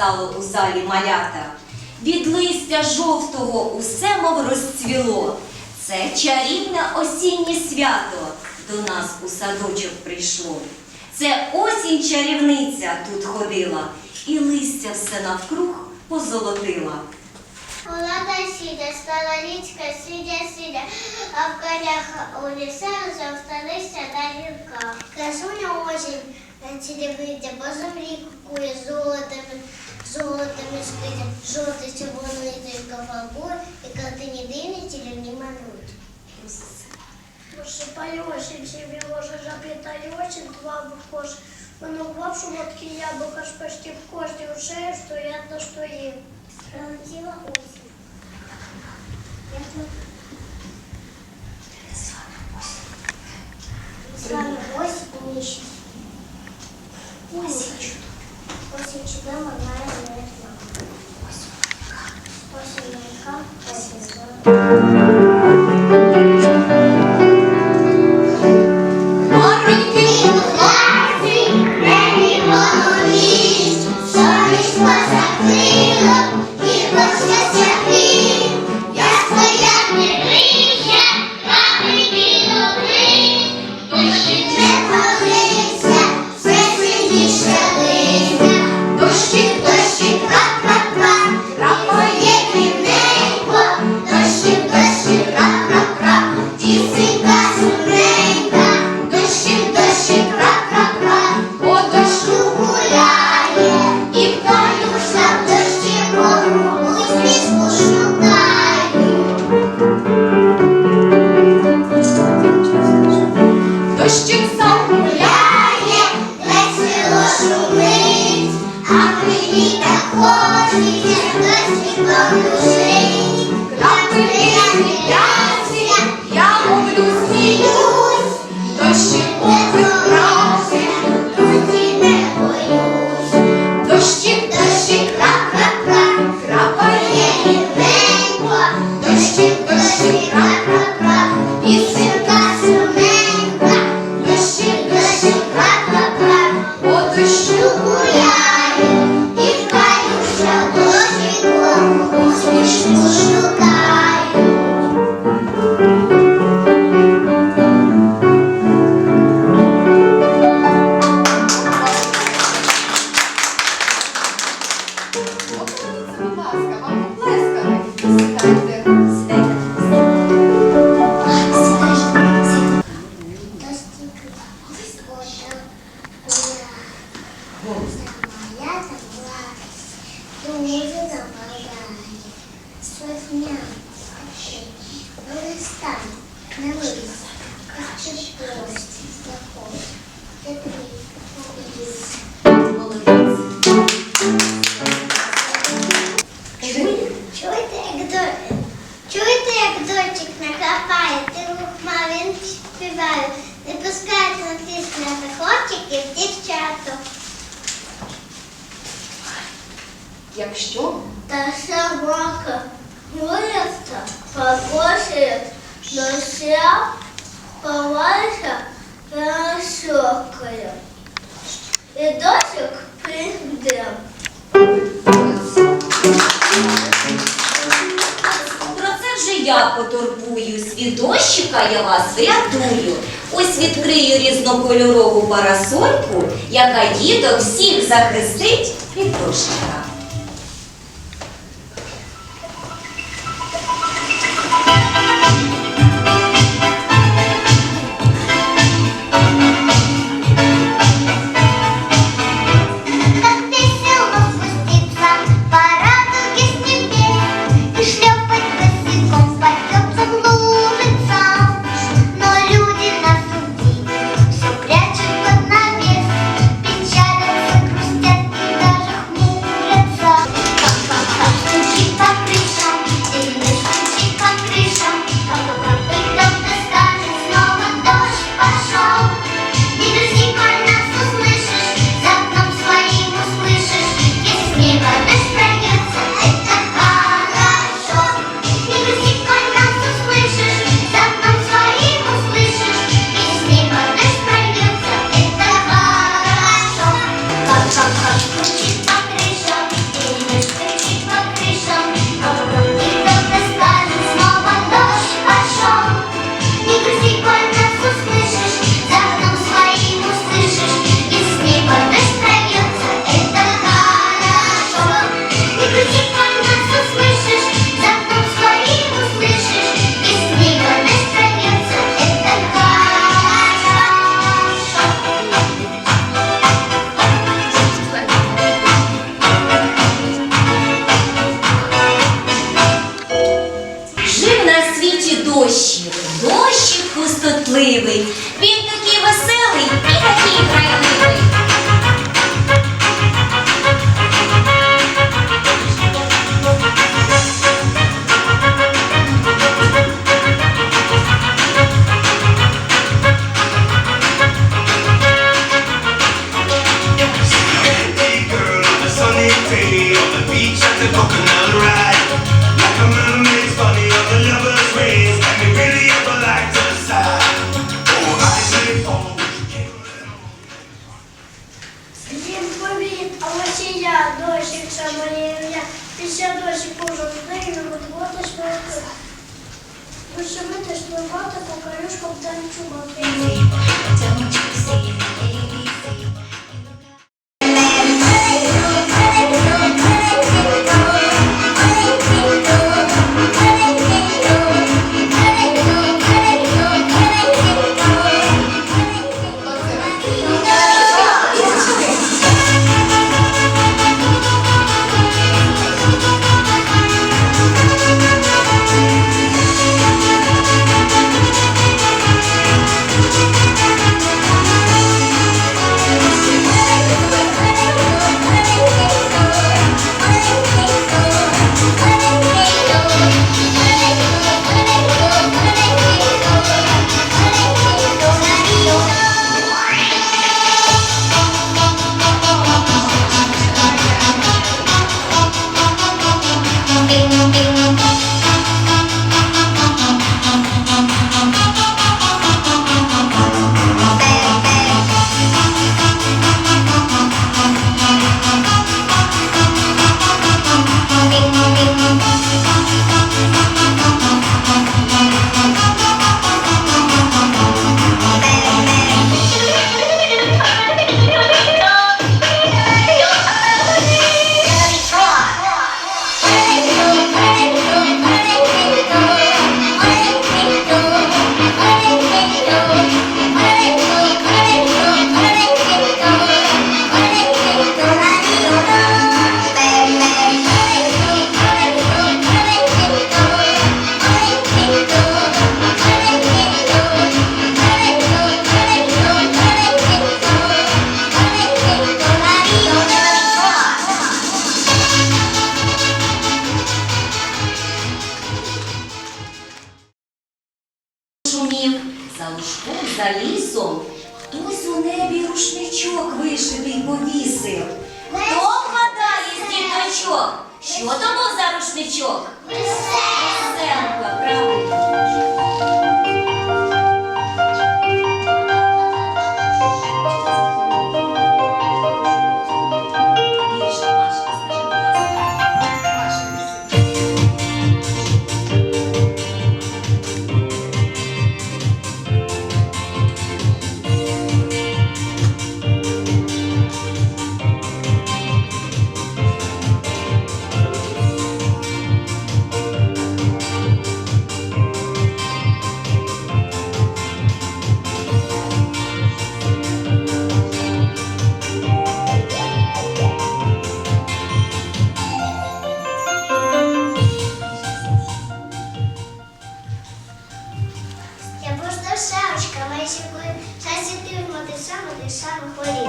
стало у залі малята. Від листя жовтого усе мов розцвіло. Це чарівне осіннє свято до нас у садочок прийшло. Це осінь чарівниця тут ходила, і листя все навкруг позолотила. Влада сидя, стала річка, сидя, сидя, а в корях у лісах завсталися та гірка. Красуня осінь цілівидя, по землі кукує золотими, золотими скидя, жовтий червоний тільки фарбує, і картині дивні цілівні малюють. Посипай осінь, себе може запітай осінь, два похож. Воно в шмотки яблука ж почти в кожній шею стоять на стої. Прилетіла осінь. З вами осінь місяць. Осінь Чудова. Осінь чудова, має осінь зелена. Мароньки Thank you. Чуєте, покошує, дося, повалися, пересокою. І дочок прийде. Про це вже я потурбуюсь. Від дощика я вас врятую. Ось відкрию різнокольорову парасольку, яка діток всіх захистить від дощика. I'm recording.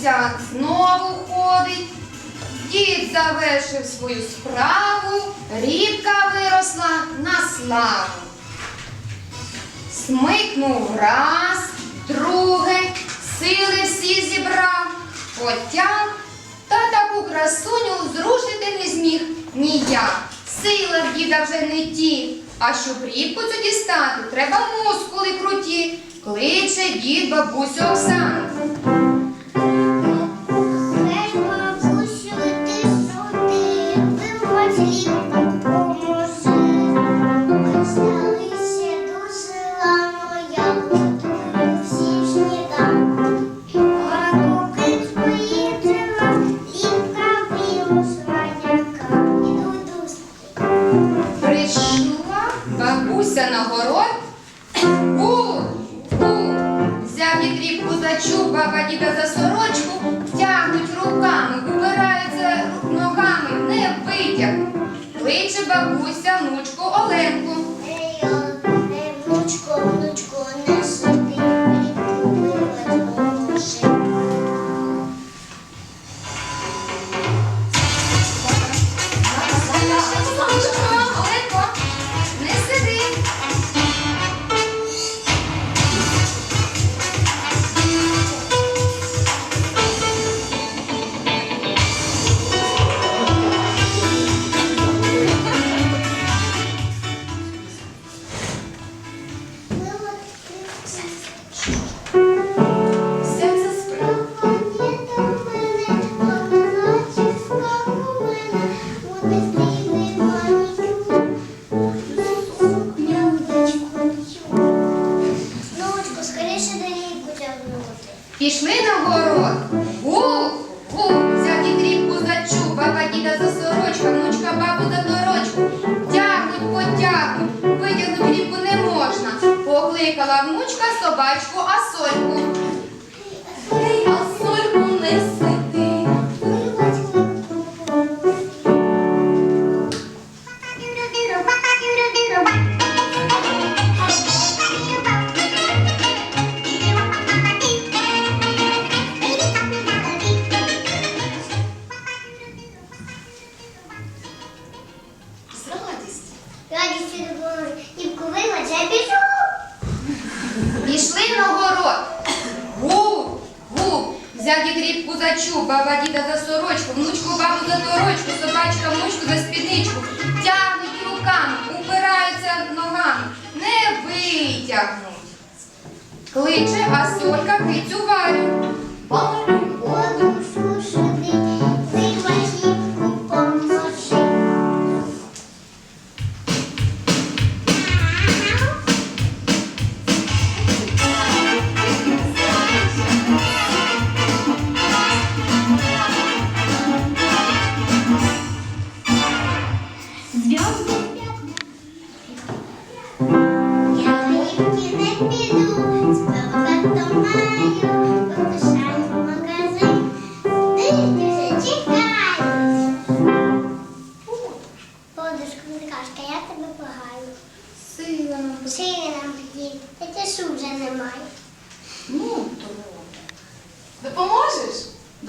Місяць знову ходить, дід завершив свою справу, рідка виросла на славу. Смикнув раз, друге, сили всі зібрав, потяг та таку красуню зрушити не зміг ніяк. Сила в діда вже не ті, а щоб рібку цю дістати, треба мускули круті, кличе дід бабусю Оксану. to you.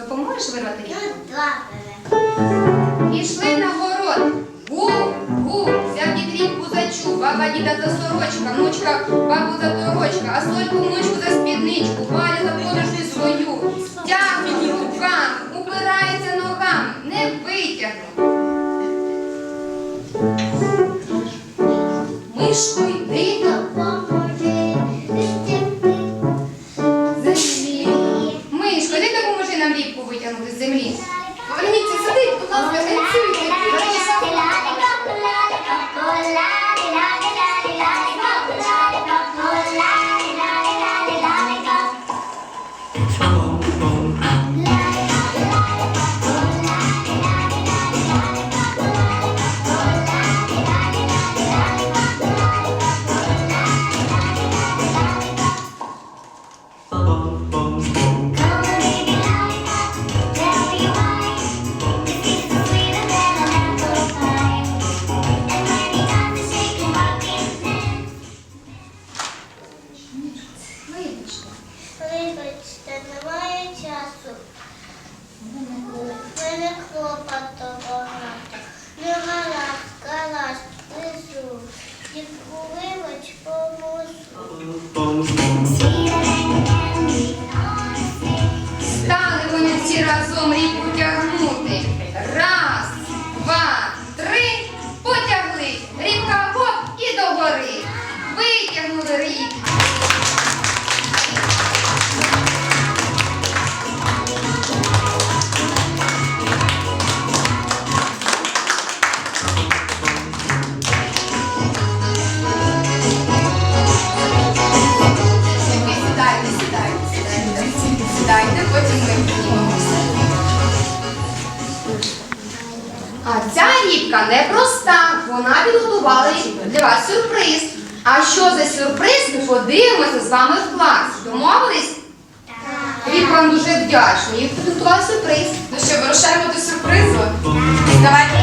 Допоможеш вирвати квітку? Пішли на город. Гу-гу, взяв дід кузачу, баба діда за сорочка, внучка бабу за торочка, а сольку внучку за спідничку, валя за подушку свою. Тягну руками, упирається ногам, не витягну. Мишку йди. Ця рібка непроста, вона підготувала для вас сюрприз. А що за сюрприз, ми подивимося з вами в клас. Домовились? Рібка вам дуже вдячна. Їй підготувала сюрприз. Ну що, вирушаємо до сюрпризу? Давайте